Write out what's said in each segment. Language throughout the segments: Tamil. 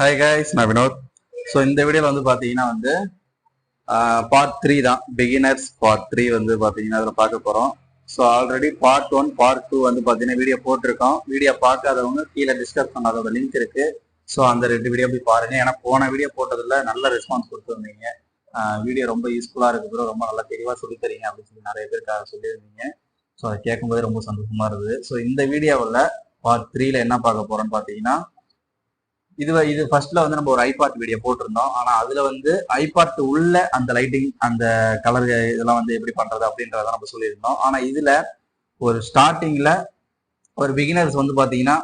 ஹாய் கைஸ் நான் வினோத். ஸோ இந்த வீடியோவில் வந்து பார்த்தீங்கன்னா வந்து பார்ட் த்ரீ தான். பிகினர்ஸ் பார்ட் த்ரீ வந்து பார்த்தீங்கன்னா அதில் பார்க்க போகிறோம் so already part one part two வந்து பார்த்தீங்கன்னா வீடியோ போட்டிருக்கோம். வீடியோ பார்க்காதவங்க கீழே டிஸ்கஸ் பண்ணாதோட லிங்க் இருக்கு. ஸோ அந்த ரெண்டு வீடியோ போய் பாருங்க. ஏன்னா போன வீடியோ போட்டதில் நல்ல ரெஸ்பான்ஸ் கொடுத்துருந்தீங்க வீடியோ ரொம்ப யூஸ்ஃபுல்லாக இருக்குது bro. ரொம்ப நல்லா தெளிவாக சொல்லி தரீங்க அப்படின்னு சொல்லி நிறைய பேருக்காக சொல்லியிருந்தீங்க. ஸோ அதை கேட்கும்போது ரொம்ப சந்தோஷமா இருந்தது. ஸோ இந்த வீடியோவில் பார்ட் த்ரீல என்ன பார்க்க போறோம்னு பார்த்தீங்கன்னா இது இது ஃபர்ஸ்ட்ல வந்து நம்ம ஒரு ஐபாட் வீடியோ போட்டிருந்தோம். ஆனா அதுல வந்து ஐபாட் உள்ள அந்த லைட்டிங் அந்த கலர் இதெல்லாம் வந்து எப்படி பண்றது அப்படின்றத நம்ம சொல்லியிருந்தோம். ஆனா இதுல ஒரு ஸ்டார்டிங்ல ஒரு பிகினர்ஸ் வந்து பாத்தீங்கன்னா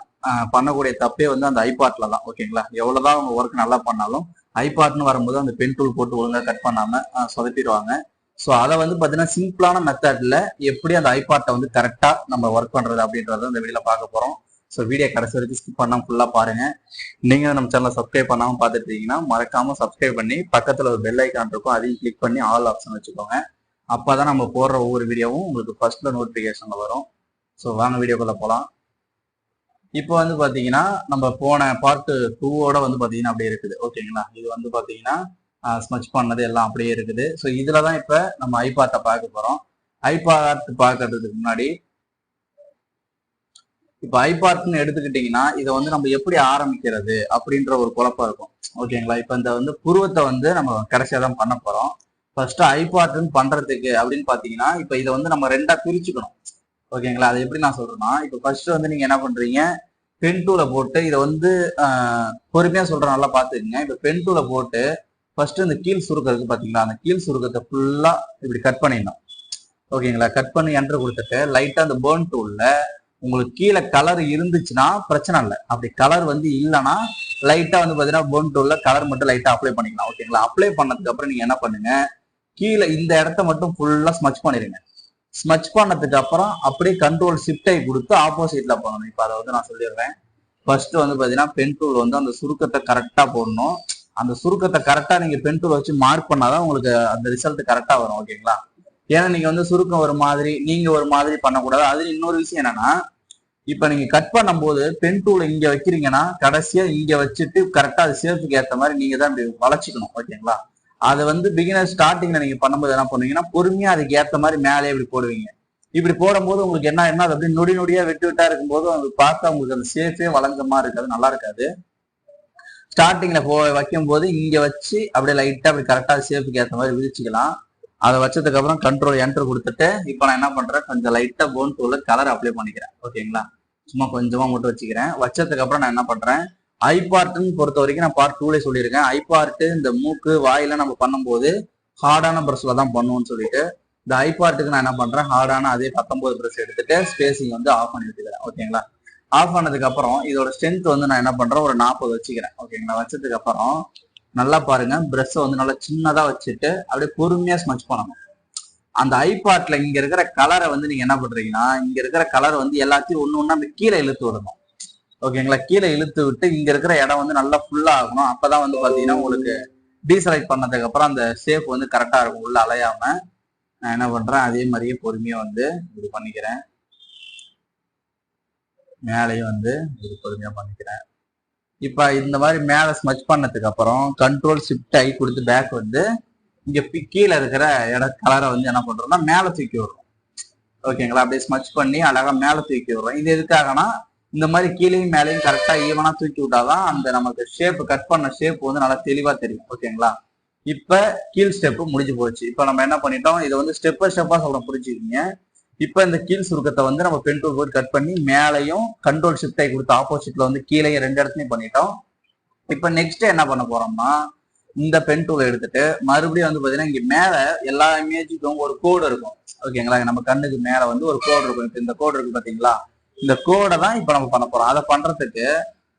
பண்ணக்கூடிய தப்பே வந்து அந்த ஐபாட்ல தான். ஓகேங்களா? எவ்வளவுதான் அவங்க ஒர்க் நல்லா பண்ணாலும் ஐபாட்னு வரும்போது அந்த பென் டூல் போட்டு ஒழுங்கா கட் பண்ணாம சொதப்பிடுவாங்க. ஸோ அதை வந்து பாத்தீங்கன்னா சிம்பிளான மெத்தட்ல எப்படி அந்த ஐபாட்டை வந்து கரெக்டா நம்ம ஒர்க் பண்றது அப்படின்றத இந்த வீடியோல பார்க்க போறோம். ஸோ வீடியோ கடைசி வரைக்கும் ஸ்கிப் பண்ணாம ஃபுல்லா பாருங்க. நீங்க நம்ம சேனலை சப்ஸ்கிரைப் பண்ணாம பார்த்துட்டு இருக்கீங்கன்னா மறக்காம சப்ஸ்கிரைப் பண்ணி பக்கத்துல ஒரு பெல் ஐக்கான் இருக்கும் அதையும் கிளிக் பண்ணி ஆல் ஆப்ஷன் வச்சுக்கோங்க. அப்பதான் நம்ம போடுற ஒவ்வொரு வீடியோவும் உங்களுக்கு ஃபர்ஸ்ட்ல நோட்டிபிகேஷன்ல வரும். ஸோ வாங்க வீடியோக்குள்ள போலாம். இப்போ வந்து பார்த்தீங்கன்னா நம்ம போன பார்ட் டூவோட வந்து பார்த்தீங்கன்னா அப்படியே இருக்குது. ஓகேங்களா இது வந்து பார்த்தீங்கன்னா ஸ்மச் பண்ணது எல்லாம் அப்படியே இருக்குது. ஸோ இதில் தான் இப்போ நம்ம ஐபாத்தை பார்க்க போகிறோம் ஐபாத் பார்க்கறதுக்கு முன்னாடி இப்போ ஐபாட்னு எடுத்துக்கிட்டீங்கன்னா இதை வந்து நம்ம எப்படி ஆரம்பிக்கிறது அப்படின்ற ஒரு குழப்பம் இருக்கும். ஓகேங்களா? இப்போ இந்த வந்து புருவத்தை வந்து நம்ம கடைசியா தான் பண்ண போறோம். ஃபர்ஸ்ட் ஐபார்ட்னு பண்றதுக்கு அப்படின்னு பாத்தீங்கன்னா இப்போ இதை வந்து நம்ம ரெண்டா பிரிச்சுக்கணும். ஓகேங்களா? அது எப்படி நான் சொல்றேன்னா இப்போ ஃபர்ஸ்ட் வந்து நீங்க என்ன பண்றீங்க? பென் டூல போட்டு இதை வந்து பொறுமையா சொல்றேன் நல்லா பாத்துக்கங்க இப்போ பென் டூல போட்டு ஃபர்ஸ்ட் இந்த கீழ் சுருக்கம் இருக்கு பாத்தீங்களா? அந்த கீழ் சுருக்கத்தை ஃபுல்லா இப்படி கட் பண்ணிடணும். ஓகேங்களா? கட் பண்ணி என்ட்ரு கொடுத்துட்டு லைட்டா அந்த பேர்ன் டூல்ல உங்களுக்கு கீழே கலர் இருந்துச்சுன்னா பிரச்சனை இல்லை. அப்படி கலர் வந்து இல்லைன்னா லைட்டா வந்து பார்த்தீங்கன்னா பேர்ன் டூல்ல கலர் மட்டும் லைட்டா அப்ளை பண்ணிக்கலாம் ஓகேங்களா அப்ளை பண்ணதுக்கு அப்புறம் நீங்க என்ன பண்ணுங்க? கீழே இந்த இடத்த மட்டும் ஃபுல்லா ஸ்மச் பண்ணிடுங்க. ஸ்மச் பண்ணதுக்கு அப்புறம் அப்படியே கண்ட்ரோல் ஷிஃப்டை கொடுத்து ஆப்போசிட்ல பண்ணணும். இப்போ அதை வந்து நான் சொல்லிடுறேன். ஃபர்ஸ்ட் வந்து பார்த்தீங்கன்னா பென் டூல் வந்து அந்த சுருக்கத்தை கரெக்டா போடணும். அந்த சுருக்கத்தை கரெக்டா நீங்க பென் டூல் வச்சு மார்க் பண்ணாதான் உங்களுக்கு அந்த ரிசல்ட் கரெக்டா வரும் ஓகேங்களா ஏன்னா நீங்க வந்து சுருக்கம் ஒரு மாதிரி நீங்க ஒரு மாதிரி பண்ணக்கூடாது. அதுல இன்னொரு விஷயம் என்னன்னா இப்ப நீங்க கட் பண்ணும்போது பென் டூல இங்க வைக்கிறீங்கன்னா கடைசியா இங்க வச்சுட்டு கரெக்டா அது சேஃப்க்கு ஏற்ற மாதிரி நீங்க தான் இப்படி வளைச்சிக்கணும் ஓகேங்களா? அது வந்து பிகினர் ஸ்டார்டிங்ல நீங்க பண்ணும்போது என்ன பண்ணுவீங்கன்னா பொறுமையா அதுக்கு ஏற்ற மாதிரி மேலே இப்படி போடுவீங்க. இப்படி போடும்போது உங்களுக்கு என்ன என்ன அது அப்படியே நொடி நொடியா விட்டு விட்டா இருக்கும்போது அது பார்த்தா உங்களுக்கு அந்த சேஃபே வளைஞ்ச மாதிரி இருக்காது நல்லா இருக்காது. ஸ்டார்டிங்ல போ வைக்கும் போது இங்க வச்சு அப்படியே லைட்டா அப்படி கரெக்டா சேஃப்க்கு ஏற்ற மாதிரி விதிச்சுக்கலாம் அதை வச்சதுக்கு அப்புறம் கண்ட்ரோல் என்டர் கொடுத்துட்டு இப்போ நான் என்ன பண்றேன்? கொஞ்சம் லைட்டா போன் டூல கலர் அப்ளை பண்ணிக்கிறேன். ஓகேங்களா சும்மா கொஞ்சமா மட்டும் வச்சுக்கிறேன். வச்சதுக்கு அப்புறம் நான் என்ன பண்றேன்? ஐபார்ட்டுன்னு பொறுத்த வரைக்கும் நான் பார்ட் டூலே சொல்லியிருக்கேன். ஐபார்ட்டு இந்த மூக்கு வாயில நம்ம பண்ணும்போது ஹார்டான ப்ரெஷ்ல தான் பண்ணுவோம்னு சொல்லிட்டு இந்த ஐபார்ட்டுக்கு நான் என்ன பண்றேன்? ஹார்டான அதே பத்தொன்பது ப்ரெஷ் எடுத்துட்டு ஸ்பேசிங் வந்து ஆஃப் பண்ணி வச்சுக்கிறேன் ஓகேங்களா ஆஃப் ஆனதுக்கு அப்புறம் இதோட ஸ்ட்ரென்த் வந்து நான் என்ன பண்றேன்? ஒரு நாற்பது வச்சுக்கிறேன். ஓகேங்களா வச்சதுக்கு அப்புறம் நல்லா பாருங்க. ப்ரெஷ்ஷை வந்து நல்லா சின்னதா வச்சுட்டு அப்படியே பொறுமையா ஸ்மச் பண்ணணும். அந்த ஐபாட்ல இங்க இருக்கிற கலரை வந்து நீங்க என்ன பண்றீங்கன்னா இங்க இருக்கிற கலர் வந்து எல்லாத்தையும் ஒண்ணு ஒன்றா அந்த கீழே இழுத்து விடணும். ஓகேங்களா கீழே இழுத்து விட்டு இங்க இருக்கிற இடம் வந்து நல்லா ஃபுல்லா ஆகணும். அப்பதான் வந்து பாத்தீங்கன்னா உங்களுக்கு டீசலைட் பண்ணதுக்கு அப்புறம் அந்த ஷேப் வந்து கரெக்டா இருக்கும். உள்ள அலையாம நான் என்ன பண்றேன்? அதே மாதிரியே பொறுமையா வந்து இது பண்ணிக்கிறேன். மேலேயும் வந்து இது பொறுமையா பண்ணிக்கிறேன். இப்ப இந்த மாதிரி மேல ஸ்மச் பண்ணதுக்கு அப்புறம் கண்ட்ரோல் ஷிஃப்ட் ஆகி கொடுத்து பேக் வந்து இங்க கீழே இருக்கிற இட கலரை வந்து என்ன பண்றோம்னா மேல தூக்கி விடுறோம். ஓகேங்களா? அப்படியே ஸ்மச் பண்ணி அழகா மேல தூக்கி விடுறோம். இது எதுக்காகனா இந்த மாதிரி கீழேயும் மேலேயும் கரெக்டா ஈவனா தூக்கி விட்டாதான் அந்த நமக்கு ஷேப் கட் பண்ண ஷேப் வந்து நல்லா தெளிவா தெரியும். ஓகேங்களா? இப்ப கீழ் ஸ்டெப் முடிஞ்சு போச்சு. இப்ப நம்ம என்ன பண்ணிட்டோம்? இதை வந்து ஸ்டெப் பை ஸ்டெப்பா சொல்றோம். புரிஞ்சுக்கிங்க இப்ப இந்த கீழ் சுருக்கத்தை வந்து நம்ம பென் டூல் போட்டு கட் பண்ணி மேலையும் கண்ட்ரோல் ஷிஃப்டை ஆகி கொடுத்து ஆப்போசிட்ல வந்து கீழேயும் ரெண்டு இடத்துலையும் பண்ணிட்டோம். இப்ப நெக்ஸ்ட் என்ன பண்ண போறோம்னா இந்த பென் டூலை எடுத்துட்டு மறுபடியும் வந்து பாத்தீங்கன்னா இங்க மேல எல்லா இமேஜுக்கும் ஒரு கோடு இருக்கும். ஓகேங்களா நம்ம கண்ணுக்கு மேல வந்து ஒரு கோடு இருக்கும். இப்ப இந்த கோடு இருக்கு பாத்தீங்களா? இந்த கோடை தான் இப்ப நம்ம பண்ண போறோம். அதை பண்றதுக்கு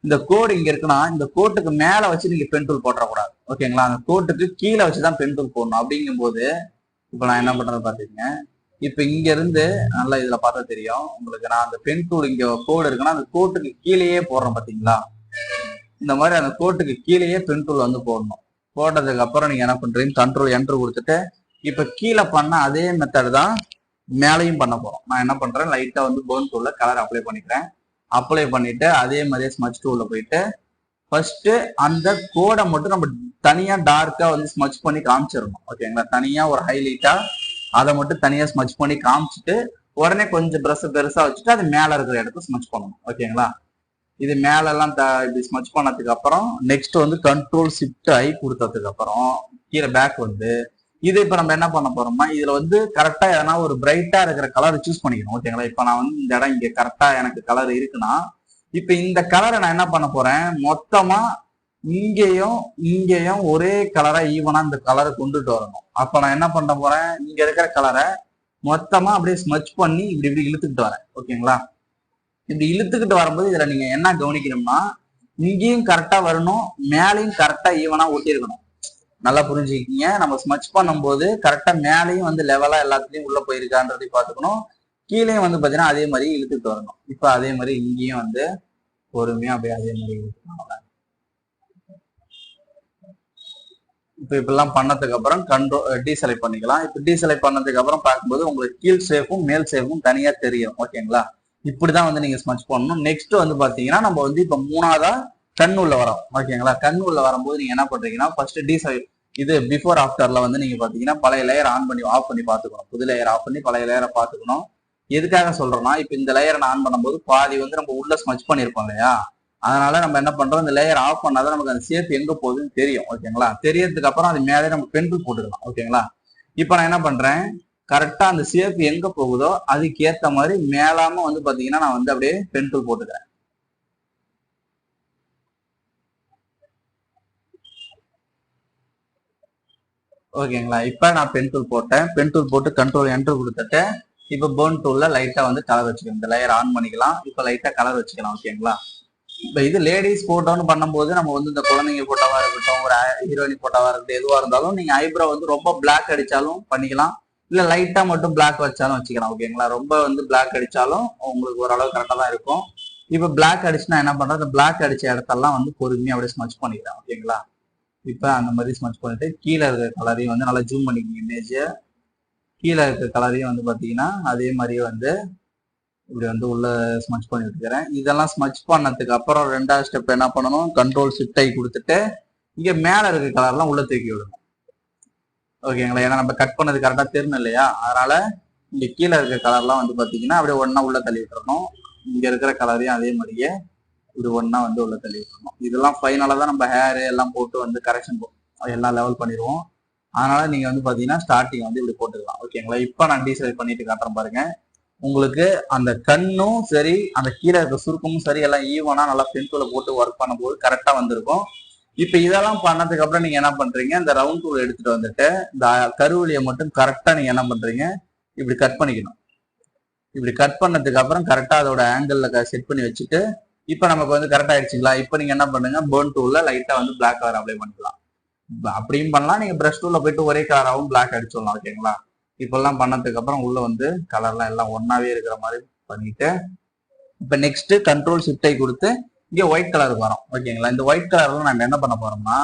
இந்த கோடு இங்க இருக்குன்னா இந்த கோட்டுக்கு மேல வச்சு நீங்க பென் டூல் போட்டுறக்கூடாது. ஓகேங்களா அந்த கோட்டுக்கு கீழே வச்சுதான் பென் டூல் போடணும். அப்படிங்கும்போது இப்ப நான் என்ன பண்றது பாத்தீங்கன்னா இப்ப இங்க இருந்து நல்லா இதுல பார்த்தா தெரியும். உங்களுக்கு நான் அந்த பென் டூல் இங்க கோடு இருக்குன்னா அந்த கோட்டுக்கு கீழேயே போடுறேன் பாத்தீங்களா? இந்த மாதிரி அந்த கோட்டுக்கு கீழேயே பென் டூல் வந்து போடணும். போட்டதுக்கு அப்புறம் நீங்க என்ன பண்றீங்க? கண்ட்ரோல் என்ட்ரு கொடுத்துட்டு இப்ப கீழே பண்ண அதே மெத்தட் தான் மேலையும் பண்ண போறோம். நான் என்ன பண்றேன்? லைட்டா வந்து போன் டூல்ல கலர் அப்ளை பண்ணிக்கிறேன். அப்ளை பண்ணிட்டு அதே மாதிரியே ஸ்மச் டூல்ல போயிட்டு ஃபர்ஸ்ட் அந்த கோடை மட்டும் நம்ம தனியா டார்க்கா வந்து ஸ்மச் பண்ணி காமிச்சிடணும். ஓகேங்களா தனியா ஒரு ஹைலைட்டா அதை மட்டும் தனியா ஸ்மச் பண்ணி காமிச்சிட்டு உடனே கொஞ்சம் ப்ரஷ் பெருசா வச்சுட்டு அது மேல இருக்கிற இடத்த ஸ்மச் பண்ணணும். ஓகேங்களா இது மேல எல்லாம் த- இப்படி ஸ்மச் பண்ணதுக்கு அப்புறம் நெக்ஸ்ட் வந்து கண்ட்ரோல் ஷிஃப்ட் ஐ கொடுத்ததுக்கு அப்புறம் கீழே பேக் வந்து இது இப்ப நம்ம என்ன பண்ண போறோம்னா இதுல வந்து கரெக்டா எதனா ஒரு பிரைட்டா இருக்கிற கலர் சூஸ் பண்ணிக்கணும். ஓகேங்களா இப்ப நான் வந்து இந்த இடம் இங்க கரெக்டா எனக்கு கலர் இருக்குன்னா இப்ப இந்த கலரை நான் என்ன பண்ண போறேன்? மொத்தமா இங்கேயும் இங்கேயும் ஒரே கலரா ஈவனா இந்த கலரை கொண்டுட்டு வரணும். அப்ப நான் என்ன பண்ண போறேன்? இங்க இருக்கிற கலரை மொத்தமா அப்படியே ஸ்மச் பண்ணி இப்படி இப்படி இழுத்துக்கிட்டு வரேன். ஓகேங்களா? இப்படி இழுத்துக்கிட்டு வரும்போது இதுல நீங்க என்ன கவனிக்கணும்னா இங்கேயும் கரெக்டா வரணும் மேலையும் கரெக்டா ஈவனா ஒட்டியிருக்கணும் நல்லா புரிஞ்சுக்கிங்க நம்ம ஸ்மச் பண்ணும்போது கரெக்டா மேலையும் வந்து லெவலா எல்லாத்துலயும் உள்ள போயிருக்கான்றதை பார்த்துக்கணும். கீழேயும் வந்து பாத்தீங்கன்னா அதே மாதிரி இழுத்துட்டு வரணும். இப்ப அதே மாதிரி இங்கேயும் வந்து பொறுமையா அப்படியே அதே மாதிரி இழுத்துக்கணும். இப்போ இப்படிலாம் பண்ணதுக்கு அப்புறம் கண்ட்ரோ டீசலை பண்ணிக்கலாம். இப்போ டீசலை பண்ணதுக்கு அப்புறம் பார்க்கும்போது உங்களுக்கு கீழ் சேஃபும் மேல் சேஃபும் தனியாக தெரியும். ஓகேங்களா? இப்படிதான் வந்து நீங்க ஸ்மச் பண்ணணும். நெக்ஸ்ட் வந்து பாத்தீங்கன்னா நம்ம வந்து இப்போ மூணாவதா கண் உள்ள வரோம். ஓகேங்களா? கண் உள்ள வரும்போது நீங்க என்ன பண்றீங்கன்னா ஃபர்ஸ்ட் டீசல் இது பிஃபோர் ஆஃப்டர்ல வந்து நீங்க பாத்தீங்கன்னா பழைய லேயர் ஆன் பண்ணி ஆஃப் பண்ணி பாத்துக்கணும் புது லேயர் ஆஃப் பண்ணி பழைய லேயரை பாத்துக்கணும் எதுக்காக சொல்றோம்னா இப்போ இந்த லேயரை நான் ஆன் பண்ணும்போது பாதி வந்து நம்ம உள்ள ஸ்மச் பண்ணிருப்போம் இல்லையா? அதனால நம்ம என்ன பண்றோம்? இந்த லேயர் ஆஃப் பண்ணாதான் நமக்கு அந்த சேஃப் எங்க போகுதுன்னு தெரியும் ஓகேங்களா தெரியறதுக்கு அப்புறம் அது மேலே நம்ம பென்சில் போட்டுக்கலாம் ஓகேங்களா இப்போ நான் என்ன பண்றேன்? கரெக்டா அந்த சேஃப் எங்க போகுதோ அதுக்கு ஏத்த மாதிரி மேலாம வந்து பாத்தீங்கன்னா நான் வந்து அப்படியே பென்சில் போட்டுக்கிறேன். ஓகேங்களா இப்போ நான் பென் டூல் போட்டேன். பென் டூல் போட்டு கண்ட்ரோல் என்ட்ரு கொடுத்துட்டு இப்போ பேர்ன் டூலில் லைட்டாக வந்து கலர் வச்சுக்கணும். இந்த லேயர் ஆன் பண்ணிக்கலாம். இப்போ லைட்டாக கலர் வச்சுக்கலாம் ஓகேங்களா இப்போ இது லேடிஸ் போட்டோன்னு பண்ணும்போது நம்ம வந்து இந்த குழந்தைங்க போட்டோவா இருக்கட்டும் ஒரு ஹீரோயின் போட்டோவா இருக்கட்டும் எதுவா இருந்தாலும் நீங்க ஐப்ரோ வந்து ரொம்ப பிளாக் அடிச்சாலும் பண்ணிக்கலாம். இல்ல லைட்டா மட்டும் பிளாக் வச்சாலும் வச்சுக்கலாம் ஓகேங்களா ரொம்ப வந்து பிளாக் அடிச்சாலும் உங்களுக்கு ஓரளவு கரெக்டா தான் இருக்கும். இப்ப பிளாக் அடிச்சுனா என்ன பண்றது? இந்த பிளாக் அடிச்ச இடத்தெல்லாம் வந்து பொறுமையா அப்படியே ஸ்மச் பண்ணிக்கிறேன் ஓகேங்களா இப்ப அந்த மாதிரி ஸ்மச் பண்ணிட்டு கீழே இருக்கிற கலரையும் வந்து நல்லா ஜூம் பண்ணிக்கோங்க இமேஜ் கீழே இருக்கிற கலரையும் வந்து பாத்தீங்கன்னா அதே மாதிரியே வந்து இப்படி வந்து உள்ள ஸ்மச் பண்ணி விட்டுக்கிறேன் இதெல்லாம் ஸ்மச் பண்ணதுக்கு அப்புறம் ரெண்டாவது ஸ்டெப் என்ன பண்ணணும்? கண்ட்ரோல் ஷிஃப்டை கொடுத்துட்டு இங்க மேல இருக்கிற கலர்லாம் உள்ள தூக்கி விடணும். ஓகேங்களா ஏன்னா நம்ம கட் பண்ணது கரெக்டா தெரியணும் இல்லையா? அதனால இங்க கீழே இருக்க கலர்லாம் வந்து பாத்தீங்கன்னா அப்படியே ஒன்னா உள்ள தள்ளி விட்டுறணும். இங்க இருக்கிற கலரையும் அதே மாதிரியே இது ஒன்னா வந்து உள்ள தள்ளி விட்டுறணும். இதெல்லாம் ஃபைனலா தான் நம்ம ஹேர் எல்லாம் போட்டு வந்து கரெக்ஷன் எல்லாம் லெவல் பண்ணிடுவோம். அதனால நீங்க வந்து பாத்தீங்கன்னா ஸ்டார்டிங் வந்து இப்படி போட்டுக்கலாம். ஓகேங்களா இப்போ நான் டீசல் பண்ணிட்டு காட்டுறேன் பாருங்க. உங்களுக்கு அந்த கண்ணும் சரி அந்த கீழே இருக்க சுருக்கமும் சரி எல்லாம் ஈவனா நல்லா பென்சில போட்டு ஒர்க் பண்ணும்போது கரெக்டா வந்திருக்கும். இப்ப இதெல்லாம் பண்ணதுக்கு அப்புறம் நீங்க என்ன பண்றீங்க? இந்த ரவுண்ட் டூல் எடுத்துட்டு வந்துட்டு இந்த கருவலியை மட்டும் கரெக்டா நீங்க என்ன பண்றீங்க? இப்படி கட் பண்ணிக்கணும். இப்படி கட் பண்ணதுக்கு அப்புறம் கரெக்டா அதோட ஆங்கிள் செட் பண்ணி வச்சுட்டு இப்ப நமக்கு வந்து கரெக்ட் ஆயிடுச்சுங்களா? இப்ப நீங்க என்ன பண்ணுங்க? பேர்ன் டூல்ல லைட்டா வந்து பிளாக் கலர் அப்ளை பண்ணிக்கலாம். அப்படியும் பண்ணலாம். நீங்க பிரஷ் டூல்ல போயிட்டு ஒரே கலராகவும் பிளாக் அடிச்சிடலாம் ஓகேங்களா இப்பெல்லாம் பண்ணதுக்கு அப்புறம் உள்ள வந்து கலர்லாம் எல்லாம் ஒன்னாவே இருக்கிற மாதிரி பண்ணிட்டு இப்ப நெக்ஸ்ட் கண்ட்ரோல் ஷிஃப்டை கொடுத்து இங்க ஒயிட் கலருக்கு வரோம். ஓகேங்களா இந்த ஒயிட் கலர்ல நம்ம என்ன பண்ண போறோம்னா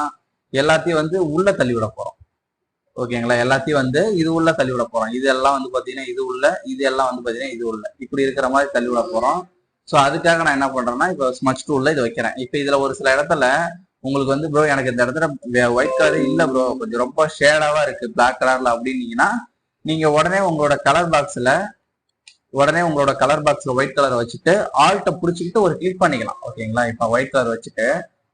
எல்லாத்தையும் வந்து உள்ள தள்ளி விட போறோம். ஓகேங்களா எல்லாத்தையும் வந்து இது உள்ள தள்ளி விட போறோம். இது எல்லாம் வந்து பாத்தீங்கன்னா இது உள்ள இது எல்லாம் வந்து பாத்தீங்கன்னா இது உள்ள. இப்படி இருக்கிற மாதிரி தள்ளி விட போறோம். சோ அதுக்காக நான் என்ன பண்றேன்னா இப்போ ஸ்மச் டூல்ல இது வைக்கிறேன். இப்போ இதுல ஒரு சில இடத்துல உங்களுக்கு வந்து ப்ரோ எனக்கு இந்த இடத்துல ஒயிட் கலர் இல்ல ப்ரோ கொஞ்சம் ரொம்ப ஷேடாவா இருக்கு. பிளாக் கலர்ல அப்படின்னீங்கன்னா நீங்க உடனே உங்களோட கலர் பாக்ஸ்ல உடனே உங்களோட கலர் பாக்ஸ்ல ஒயிட் கலர் வச்சுட்டு ஆல்ட்டை புடிச்சுக்கிட்டு ஒரு கிளிக் பண்ணிக்கலாம். ஓகேங்களா இப்போ ஒயிட் கலர் வச்சுட்டு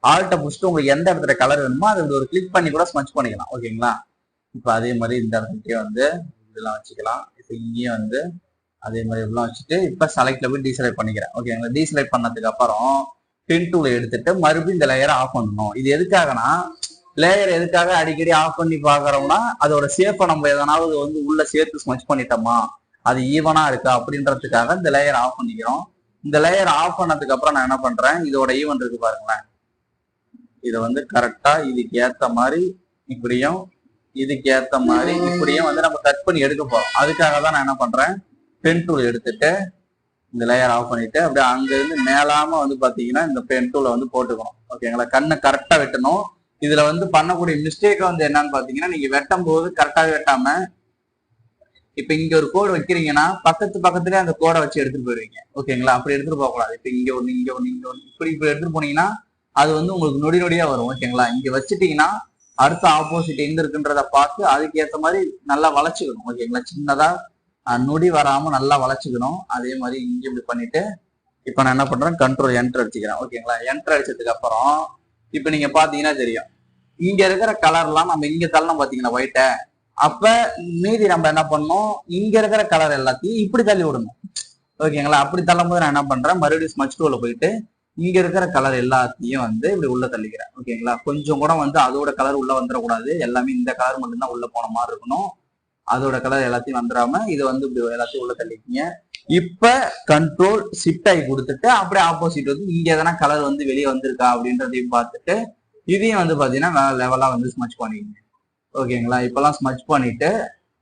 ஆல்ட்டை புடிச்சிட்டு உங்களுக்கு எந்த இடத்துல கலர் வேணுமோ அதை ஒரு கிளிக் பண்ணி கூட ஸ்மச் பண்ணிக்கலாம். ஓகேங்களா இப்போ அதே மாதிரி இந்த இடத்துக்கே வந்து இதெல்லாம் வச்சுக்கலாம். இப்போ இங்கேயும் வந்து அதே மாதிரி இதெல்லாம் வச்சுட்டு இப்போ செலக்ட்ல போய் டீசெலக்ட் பண்ணிக்கிறேன். ஓகேங்களா டீசெலக்ட் பண்ணதுக்கு அப்புறம் பின் டூல் எடுத்துட்டு மறுபடியும் இந்த லேயரை ஆஃப் பண்ணணும். இது எதுக்காகனா லேயர் எதுக்காக அடிக்கடி ஆஃப் பண்ணி பாக்குறோம்னா அதோட சேஃபை நம்ம எதனாவது வந்து உள்ள சேர்த்து ஸ்மச் பண்ணிட்டோமா அது ஈவனா இருக்கா. அப்படின்றதுக்காக இந்த லேயர் ஆஃப் பண்ணிக்கிறோம். இந்த லேயர் ஆஃப் பண்ணதுக்கு அப்புறம் நான் என்ன பண்றேன்? இதோட ஈவன் இருக்கு பாருங்களேன். இதை வந்து கரெக்டா இதுக்கு ஏத்த மாதிரி இப்படியும் இதுக்கு ஏத்த மாதிரி இப்படியும் வந்து நம்ம கட் பண்ணி எடுக்க போறோம். அதுக்காக தான் நான் என்ன பண்றேன்? பென் டூல் எடுத்துட்டு இந்த லேயர் ஆஃப் பண்ணிட்டு அப்படியே அங்க இருந்து மேலாம வந்து பாத்தீங்கன்னா இந்த பென் டூலை வந்து போட்டுக்கணும். ஓகேங்களா கண்ணை கரெக்டா வெட்டணும். இதுல வந்து பண்ணக்கூடிய மிஸ்டேக் வந்து என்னன்னு பாத்தீங்கன்னா நீங்க வெட்டும் போது கரெக்டா வெட்டாம இப்ப இங்க ஒரு கோடு வைக்கிறீங்கன்னா பக்கத்து பக்கத்துலயே அந்த கோடை வச்சு எடுத்துட்டு போயிருவீங்க. ஓகேங்களா? அப்படி எடுத்துட்டு போக கூடாது இப்ப இங்க ஒண்ணு இங்க ஒண்ணு இங்க ஒண்ணு. இப்படி இப்படி எடுத்துட்டு போனீங்கன்னா அது வந்து உங்களுக்கு நொடி நொடியா வரும். ஓகேங்களா? இங்க வச்சுட்டீங்கன்னா அடுத்த ஆப்போசிட் எங்க இருக்குன்றத பார்த்து அதுக்கு ஏத்த மாதிரி நல்லா வளைச்சுக்கணும். ஓகேங்களா? சின்னதா நொடி வராம நல்லா வளைச்சுக்கணும். அதே மாதிரி இங்க இப்படி பண்ணிட்டு இப்போ நான் என்ன பண்றேன்? கண்ட்ரோல் என்டர் அடிச்சுக்கிறேன். ஓகேங்களா? என்டர் அடிச்சதுக்கு அப்புறம் இப்போ நீங்க பாத்தீங்கன்னா தெரியும். இங்க இருக்கிற கலர்லாம் நம்ம இங்க தள்ளணும் பாத்தீங்கன்னா ஒயிட்ட அப்ப மீதி நம்ம என்ன பண்ணணும்? இங்க இருக்கிற கலர் எல்லாத்தையும் இப்படி தள்ளி விடணும். ஓகேங்களா? அப்படி தள்ளும் போது நான் என்ன பண்றேன்? மறுபடியும் ஸ்மச் டூல போயிட்டு இங்க இருக்கிற கலர் எல்லாத்தையும் வந்து இப்படி உள்ள தள்ளிக்கிறேன். ஓகேங்களா? கொஞ்சம் கூட வந்து அதோட கலர் உள்ள வந்துடக்கூடாது. எல்லாமே இந்த கலர் மட்டும்தான் உள்ள போன மாதிரி இருக்கணும். அதோட கலர் எல்லாத்தையும் வந்துடாம இதை வந்து இப்படி எல்லாத்தையும் உள்ள தள்ளிக்கிங்க. இப்ப கண்ட்ரோல் ஷிஃப்ட் ஆகி கொடுத்துட்டு அப்படியே ஆப்போசிட் வந்து இங்க எதனா கலர் வந்து வெளியே வந்திருக்கா அப்படின்றதையும் பார்த்துட்டு இதையும் வந்து பாத்தீங்கன்னா லெவலா வந்து ஸ்மச் பண்ணிக்கணும் ஓகேங்களா? இப்பெல்லாம் ஸ்மச் பண்ணிட்டு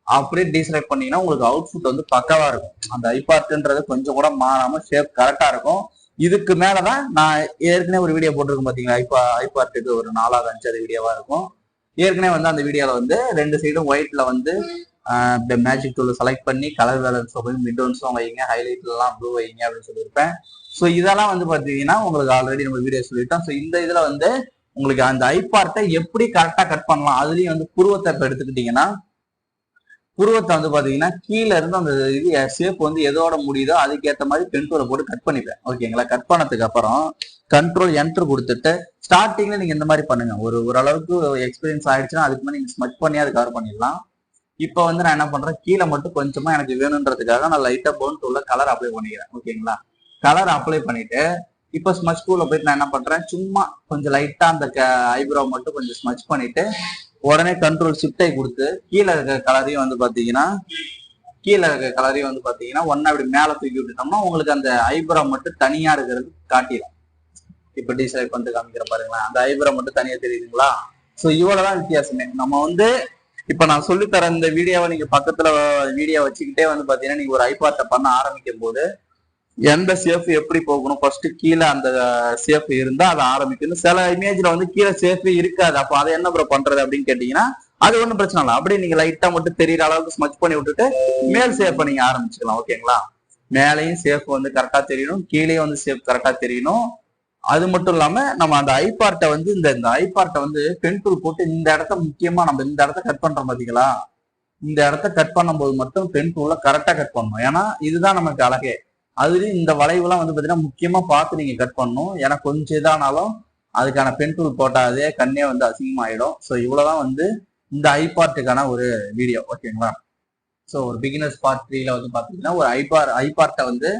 அப்படியே டீசெலக்ட் பண்ணீங்கன்னா உங்களுக்கு அவுட்ஃபுட் வந்து பக்கவா இருக்கும். அந்த ஐபார்ட்ன்றது கொஞ்சம் கூட மாறாம ஷேப் கரெக்டா இருக்கும். இதுக்கு மேலதான் நான் ஏற்கனவே ஒரு வீடியோ போட்டிருக்கேன் பாத்தீங்களா ஐபா ஐபார்ட்டுக்கு ஒரு நாலாவது அஞ்சாவது வீடியோவா இருக்கும். ஏற்கனவே வந்து அந்த வீடியோல வந்து ரெண்டு சைடும் ஒயிட்ல வந்து மேஜிக் டூல் செலக்ட் பண்ணி கலர் வேலன்ஸ் மிட்டோன்ஸும் வைங்க ஹைலைட் எல்லாம் ப்ளூ வைங்க அப்படின்னு சொல்லியிருப்பேன். ஸோ இதெல்லாம் வந்து பார்த்தீங்கன்னா உங்களுக்கு ஆல்ரெடி நம்ம வீடியோ சொல்லிட்டோம். ஸோ இந்த இதில் வந்து உங்களுக்கு அந்த ஐபார்ட்டை எப்படி கரெக்டாக கட் பண்ணலாம் அதுலேயும் வந்து புருவத்தை இப்போ எடுத்துக்கிட்டீங்கன்னா புருவத்தை வந்து பார்த்தீங்கன்னா கீழே இருந்து அந்த இது ஷேப் வந்து எதோட முடியுதோ அதுக்கேற்ற மாதிரி பென்டூரை போட்டு கட் பண்ணிப்பேன். ஓகேங்களா கட் பண்ணதுக்கு அப்புறம் கண்ட்ரோல் என்டர் கொடுத்துட்டு ஸ்டார்டிங்ல நீங்க இந்த மாதிரி பண்ணுங்க. ஒரு ஓரளவுக்கு எக்ஸ்பீரியன்ஸ் ஆயிடுச்சுன்னா அதுக்கு மேலே நீங்க ஸ்மச் பண்ணி அது கவர் பண்ணிடலாம். இப்போ வந்து நான் என்ன பண்றேன்? கீழே மட்டும் கொஞ்சமா எனக்கு வேணுன்றதுக்காக நான் லைட்டா போன் டூல கலர் அப்ளை பண்ணிக்கிறேன். ஓகேங்களா? கலர் அப்ளை பண்ணிட்டு இப்போ ஸ்மச் டூல போயிட்டு நான் என்ன பண்றேன்? சும்மா கொஞ்சம் லைட்டா அந்த ஐப்ரோ மட்டும் கொஞ்சம் ஸ்மச் பண்ணிட்டு உடனே கண்ட்ரோல் ஷிஃப்டை கொடுத்து கீழே இருக்க கலரையும் வந்து பாத்தீங்கன்னா கீழே இருக்க கலரையும் வந்து பாத்தீங்கன்னா ஒன்னா அப்படி மேல தூக்கி விட்டுட்டோம்னா உங்களுக்கு அந்த ஐப்ரோ மட்டும் தனியா இருக்கிறது காட்டிடும் இப்ப டிசைட் பண்ணிட்டு காமிக்கிற பாருங்களேன். அந்த ஐப்ரோ மட்டும் தனியா தெரியுதுங்களா? சோ இவ்வளவுதான் வித்தியாசமே. நம்ம வந்து இப்ப நான் சொல்லித் தர இந்த வீடியோவை நீங்க பக்கத்துல வீடியோ வச்சுக்கிட்டே வந்து பாத்தீங்கன்னா நீங்க ஒரு ஐபார்ட்டை பண்ண ஆரம்பிக்கும் போது எந்த சேஃப் எப்படி போகணும்? ஃபர்ஸ்ட் கீழே அந்த சேஃப் இருந்தா அதை ஆரம்பிக்கணும். சில இமேஜ்ல வந்து கீழே சேஃப் இருக்காது. அப்ப அதை என்ன ப்ரோ பண்றது அப்படின்னு கேட்டீங்கன்னா அது ஒண்ணும் பிரச்சனை இல்லை. அப்படியே நீங்க லைட்டா மட்டும் தெரியற அளவுக்கு ஸ்மச் பண்ணி விட்டுட்டு மேல் சேஃப் நீங்க ஆரம்பிச்சுக்கலாம் ஓகேங்களா மேலையும் சேஃப் வந்து கரெக்டா தெரியணும். கீழே வந்து சேஃப் கரெக்டா தெரியணும். அது மட்டும் இல்லாம நம்ம அந்த ஐபார்ட்டை வந்து இந்த இந்த ஐபார்ட்டை வந்து பென் போட்டு இந்த இடத்த முக்கியமா நம்ம இந்த இடத்த கட் பண்றோம் பாத்தீங்களா இந்த இடத்த கட் பண்ணும்போது மட்டும் பென் கரெக்டா கட் பண்ணணும். ஏன்னா இதுதான் நமக்கு அழகே. அதுலயும் இந்த வளைவுலாம் வந்து பாத்தீங்கன்னா முக்கியமா பார்த்து நீங்க கட் பண்ணணும். ஏன்னா கொஞ்சம் இதானாலும் அதுக்கான பென் போட்டாதே கண்ணே வந்து அசிங்கமாயிடும். ஸோ இவ்வளவுதான் வந்து இந்த ஐபார்ட்டுக்கான ஒரு வீடியோ ஓகேங்களா ஸோ ஒரு பிகினர்ஸ் பார்ட் த்ரீல வந்து பாத்தீங்கன்னா ஒரு ஐபார் ஐபார்ட்டை வந்து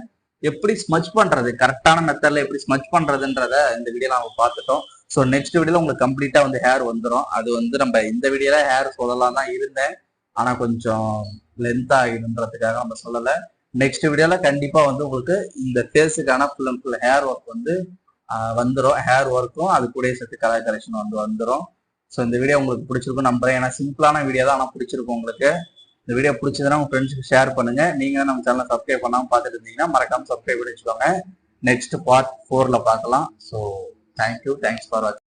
எப்படி ஸ்மச் பண்றது? கரெக்டான மெத்தட்ல எப்படி ஸ்மச் பண்றதுன்றத இந்த வீடியோ நம்ம பார்த்துட்டோம். ஸோ நெக்ஸ்ட் வீடியோல உங்களுக்கு கம்ப்ளீட்டா வந்து ஹேர் வந்துடும் அது வந்து நம்ம இந்த வீடியோல ஹேர் சொல்லலாம் தான் இருந்தேன். ஆனா கொஞ்சம் லென்த் ஆகிடுன்றதுக்காக நம்ம சொல்லல. நெக்ஸ்ட் வீடியோல கண்டிப்பா வந்து உங்களுக்கு இந்த ஃபேஸுக்கான full and full hair work வந்து வந்துடும் ஹேர் ஒர்க்கும் அது கூட சேர்த்து கலர் கலெக்ஷன் வந்து வந்துடும் ஸோ இந்த வீடியோ உங்களுக்கு பிடிச்சிருக்கும் நம்புறேன். ஏன்னா சிம்பிளான வீடியோ தான் ஆனால் பிடிச்சிருக்கும் உங்களுக்கு. இந்த வீடியோ பிடிச்சதுன்னா உங்க ஃப்ரெண்ட்ஸுக்கு ஷேர் பண்ணுங்க. நீங்க நம்ம சேனலை சப்ஸ்கிரைப் பண்ணாம பார்த்துட்டு இருந்தீங்கன்னா மறக்காம சப்ஸ்கிரைப் பண்ணி வச்சுக்கோங்க. நெக்ஸ்ட் பார்ட் ஃபோர்ல பார்க்கலாம். ஸோ தேங்க்யூ தேங்க்ஸ் ஃபார் வாட்சிங்